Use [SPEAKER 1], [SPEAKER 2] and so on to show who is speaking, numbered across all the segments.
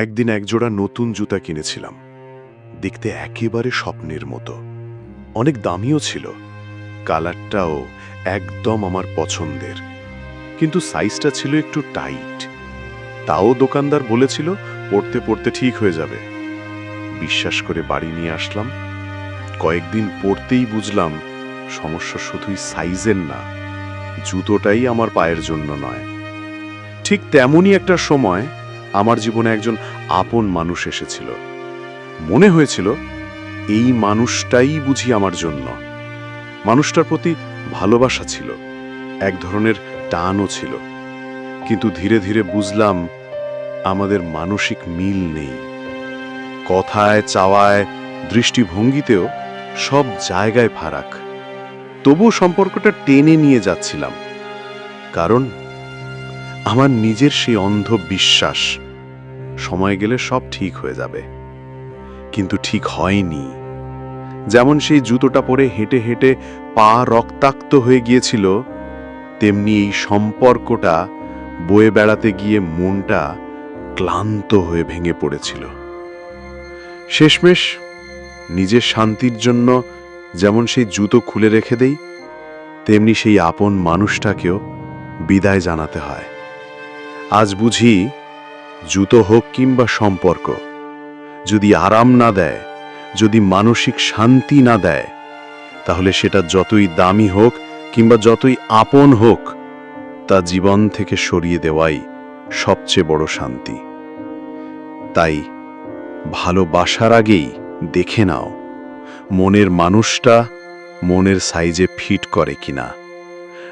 [SPEAKER 1] একদিন একজোড়া নতুন জুতা কিনেছিলাম। দেখতে একেবারে স্বপ্নের মতো। অনেক দামিও ছিল। কালারটাও একদম আমার পছন্দের। কিন্তু সাইজটা ছিল একটু টাইট। তাও দোকানদার বলেছিল, পড়তে পড়তে ঠিক হয়ে যাবে। বিশ্বাস করে বাড়ি নিয়ে আসলাম। কয়েকদিন পড়তেই বুঝলাম, সমস্যা শুধুই সাইজের না, জুতোটাই আমার পায়ের জন্য নয়। ঠিক তেমনই একটা সময় আমার জীবনে একজন আপন মানুষ এসেছিল। মনে হয়েছিল, এই মানুষটাই বুঝি আমার জন্য। মানুষটার প্রতি ভালোবাসা ছিল, এক ধরনের টানও ছিল। কিন্তু ধীরে ধীরে বুঝলাম, আমাদের মানসিক মিল নেই। কথায়, চাওয়ায়, দৃষ্টিভঙ্গিতেও সব জায়গায় ফারাক। তবু সম্পর্কটা টেনে নিয়ে যাচ্ছিলাম। কারণ আমার নিজের সেই অন্ধ বিশ্বাস সময় গেলে সব ঠিক হয়ে যাবে। কিন্তু ঠিক হয়নি। যেমন সেই জুতোটা পরে হেঁটে হেঁটে পা রক্তাক্ত হয়ে গিয়েছিল, তেমনি এই সম্পর্কটা বয়ে বেড়াতে গিয়ে মনটা ক্লান্ত হয়ে ভেঙে পড়েছিল। শেষমেশ নিজের শান্তির জন্য যেমন সেই জুতো খুলে রেখে দেই, তেমনি সেই আপন মানুষটাকেও বিদায় জানাতে হয়। আজ বুঝি জুতো হোক কিংবা সম্পর্ক, যদি আরাম না দেয়, যদি মানসিক শান্তি না দেয়, তাহলে সেটা যতই দামি হোক কিংবা যতই আপন হোক, তা জীবন থেকে সরিয়ে দেওয়াই সবচেয়ে বড় শান্তি। তাই ভালোবাসার আগেই দেখে নাও, মনের মানুষটা মনের সাইজে ফিট করে কিনা।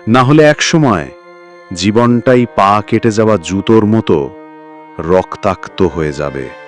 [SPEAKER 1] না হলে একসময় জীবনটাই পা কেটে যাওয়া জুতোর মতো রক্তাক্ত হয়ে যাবে।